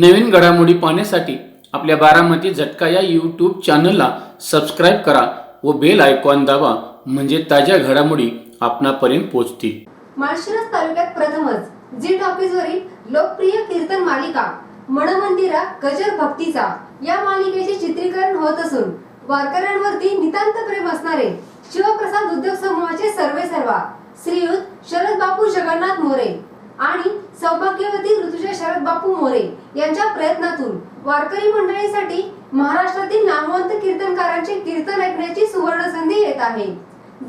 नवीन घडामोडी पाहण्यासाठी आपल्या बारामती झटका या यूट्यूब चॅनलला सबस्क्राईब करा व बेल आयकॉन दाबा म्हणजे ताज्या घडामोडी आपणापर्यंत पोहोचतील. माळशिरस तालुक्यात प्रथमच जी टॉकीजवरील लोकप्रिय कीर्तन मालिका मनमंदिरा गजर भक्तीचा. या मालिकेचे चित्रीकरण होत असून वारकऱ्यांवरती नितांत प्रेम असणारे शिवप्रसाद उद्योग समूहाचे सर्वे सर्वा श्रीयुत शरद बापू जगन्नाथ मोरे आणि सौभाग्यवती ऋतुजा शरद बापू मोरे यांच्या प्रयत्नातून वारकरी मंडळीसाठी महाराष्ट्रातील नामवंत कीर्तनकारांचे कीर्तन ऐकण्याची सुवर्ण संधी येत आहे.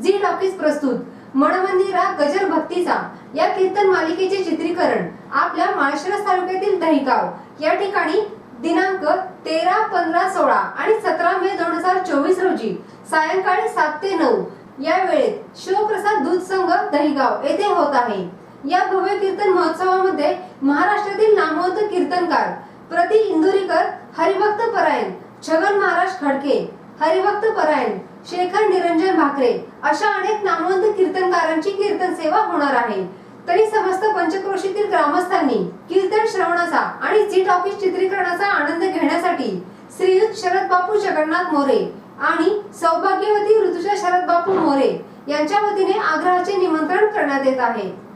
जी टॉकीज प्रस्तुत मनमंदिरा गजर भक्तीचा या कीर्तन मालिकेचे चित्रीकरण आपल्या माळशिरस तालुक्यातील दहिगाव. या ठिकाणी दिनांक तेरा पंधरा सोळा आणि सतरा मे दोन हजार चोवीस रोजी सायंकाळी सात ते नऊ या वेळेत शिवप्रसाद दूध संघ दहिगाव येथे होत आहे. या भव्य कीर्तन महोत्सवामध्ये महाराष्ट्रातील नामवंत कीर्तनकार प्रति इंदुरीकर हरिभक्त परायण छगन महाराज खडके हरिभक्त परायण शेखर निरंजन भाकरे अशा अनेक नामवंत कीर्तनकारांची कीर्तन सेवा होणार आहे. तरी समस्त पंचक्रोशीतील ग्रामस्थांनी कीर्तन श्रवणाचा आणि झी टॉकीज चित्रीकरणाचा आनंद घेण्यासाठी श्रीयुत शरद बापू जगन्नाथ मोरे आणि सौभाग्यवती ऋतुजा शरद बापू मोरे यांच्या वतीने आग्रहाचे निमंत्रण करण्यात येत आहे.